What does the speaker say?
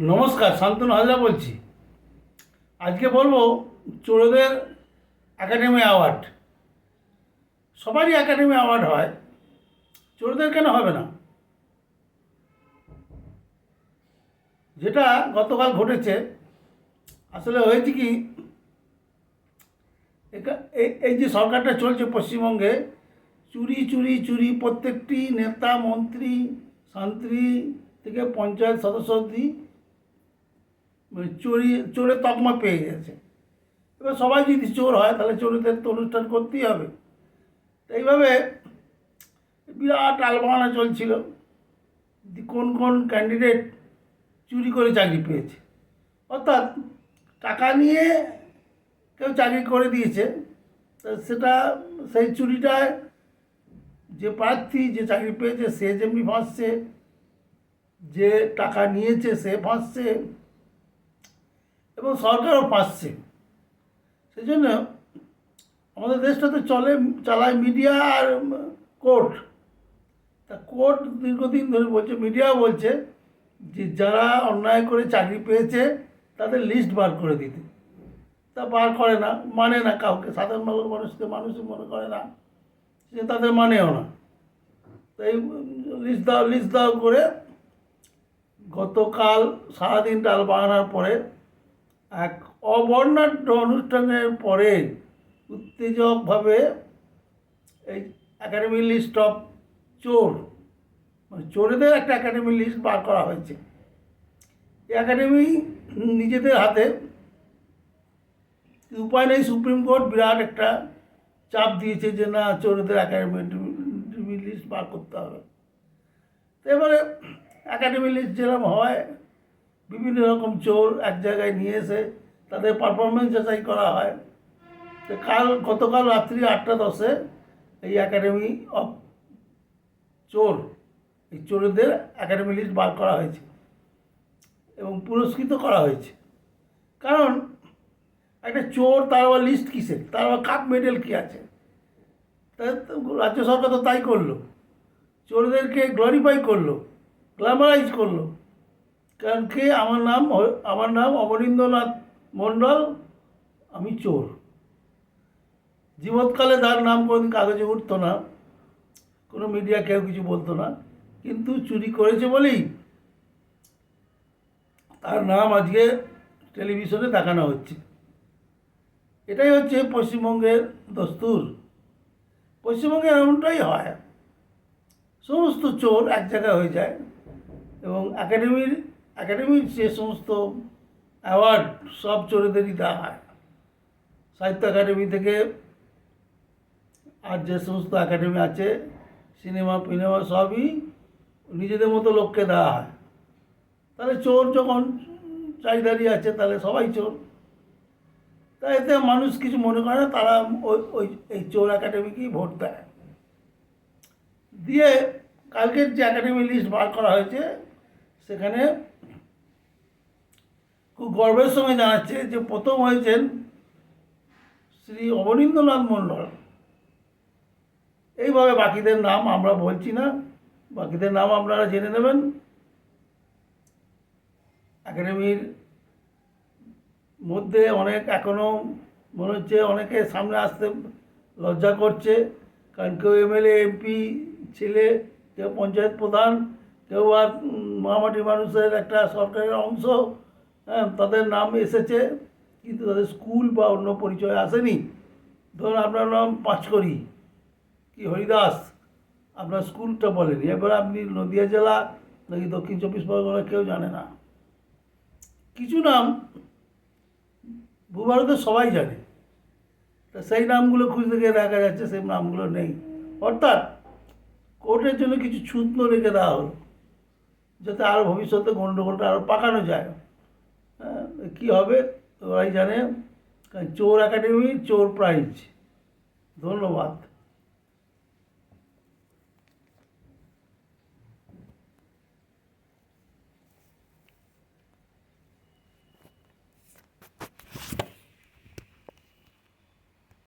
নমস্কার, শান্তনু হাজরা বলছি। আজকে বলব চোরদের একাডেমি অ্যাওয়ার্ড সবারই একাডেমি অ্যাওয়ার্ড হয়। চোরদের কেন হবে না? যেটা গতকাল ঘটেছে, আসলে হয়েছে কি এই- যে সরকারটা চলছে পশ্চিমবঙ্গে, চুরি চুরি চুরি, প্রত্যেকটি নেতা, মন্ত্রী শান্ত্রী থেকে পঞ্চায়েত সদস্য অবধি মানে চোরি চোরের তকমা পেয়ে গেছে। এবার সবাই যদি চোর হয়, তাহলে চোরদের তো অনুষ্ঠান করতেই হবে। তো এইভাবে বিরাট আলবাহানা চলছিল। কোন কোন ক্যান্ডিডেট চুরি করে চাকরি পেয়েছে। অর্থাৎ টাকা নিয়ে কেউ চাকরি করে দিয়েছে সেটা, সেই চুরিটায় যে প্রার্থী যে চাকরি পেয়েছে, সে যেমনি ফাঁসছে যে টাকা নিয়েছে, সে ফাঁসছে এবং সরকারও ফাঁসছে সেই জন্য আমাদের দেশটাতে চলে, চালায় মিডিয়া আর কোর্ট। তা কোর্ট দীর্ঘদিন ধরে বলছে মিডিয়া বলছে যে যারা অন্যায় করে চাকরি পেয়েছে, তাদের লিস্ট বার করে দিতে। তা বার করে না মানে না কাউকে। সাধারণ মানুষ- মানুষকে মানুষই মনে করে না সে তাদের মানেও না। তাই লিস্ট দাও লিস্ট দাও করে গতকাল সারাদিন ডাল বাগানোর পরে এক অবর্ণাঢ্য অনুষ্ঠানের পরে উত্তেজকভাবে এই একাডেমি লিস্ট অফ চোর মানে চোরেদের একটা একাডেমি লিস্ট বার করা হয়েছে। এই একাডেমি নিজেদের হাতে উপায় নেই সুপ্রিম কোর্ট বিরাট একটা চাপ দিয়েছে যে না, চোরদের একাডেমি লিস্ট বার করতে হবে। তো এবারে একাডেমি লিস্ট যেরকম হয় বিভিন্ন রকম চোর এক জায়গায় নিয়ে এসে তাদের পারফরমেন্স যাচাই করা হয়। তো কাল, গতকাল রাত্রি আটটা দশে এই একাডেমি অফ চোর, এই চোরদের একাডেমি লিস্ট বার করা হয়েছে এবং পুরস্কৃত করা হয়েছে। কারণ একটা চোর তার আবার লিস্ট কিসের? তার আবার কাপ মেডেল কী আছে? রাজ্য সরকার তো তাই করল। চোরদেরকে গ্লোরিফাই করল গ্ল্যামারাইজ করল। কারণ কে? আমার নাম আমার নাম অবনীন্দ্রনাথ মণ্ডল, আমি চোর। জীবৎকালে তার নাম কোনোদিন কাগজে উঠতো না, কোনো মিডিয়া কেউ কিছু বলতো না, কিন্তু চুরি করেছে বলেই তার নাম আজকে টেলিভিশনে দেখানো হচ্ছে। এটাই হচ্ছে পশ্চিমবঙ্গের দস্তুর। পশ্চিমবঙ্গে এমনটাই হয়, সমস্ত চোর এক জায়গায় হয়ে যায় এবং একাডেমির একাডেমির যে সমস্ত অ্যাওয়ার্ড সব চোরেদেরই দেওয়া হয়। সাহিত্য একাডেমি থেকে আর যে সমস্ত একাডেমি আছে, সিনেমা, ফিনেমা সবই নিজেদের মতো লোককে দেওয়া হয়। তাহলে চোর যখন চাহিদারি আছে, তাহলে সবাই চোর। তা এতে মানুষ কিছু মনে করে না, তারা ওই ওই, এই চোর একাডেমিকেই ভোট দেয়। দিয়ে কালকের যে একাডেমি লিস্ট বার করা হয়েছে সেখানে খুব গর্বের সঙ্গে জানাচ্ছে যে প্রথম হয়েছেন শ্রী অবনীন্দ্রনাথ মণ্ডল এইভাবে বাকিদের নাম আমরা বলছি না। বাকিদের নাম আপনারা জেনে নেবেন। একাডেমির মধ্যে অনেক এখনও মনে হচ্ছে অনেকে সামনে আসতে লজ্জা করছে। কারণ কেউ এমএলএ, এমপি, ছেলে, কেউ পঞ্চায়েত প্রধান কেউ আর মহামাটি মানুষের একটা সরকারের অংশ হ্যাঁ তাদের নাম এসেছে, কিন্তু তাদের স্কুল বা অন্য পরিচয় আসেনি। ধরুন আপনার নাম পাঁচকড়ি, কি হরিদাস, আপনার স্কুলটা বলেনি। এবার আপনি নদিয়া জেলা নাকি দক্ষিণ চব্বিশ পরগনা কেউ জানে না। কিছু নাম ভূভারতে সবাই জানে। তা সেই নামগুলো খুঁজতে গিয়ে দেখা যাচ্ছে, সেই নামগুলো নেই। অর্থাৎ কোর্টের জন্য কিছু ছুতনো রেখে দেওয়া হলো। যাতে আরও ভবিষ্যতে গণ্ডগোলটা আরও পাকানো যায়। হ্যাঁ কী হবে ওরাই জানে। চোর একাডেমি, চোর প্রাইজ। ধন্যবাদ।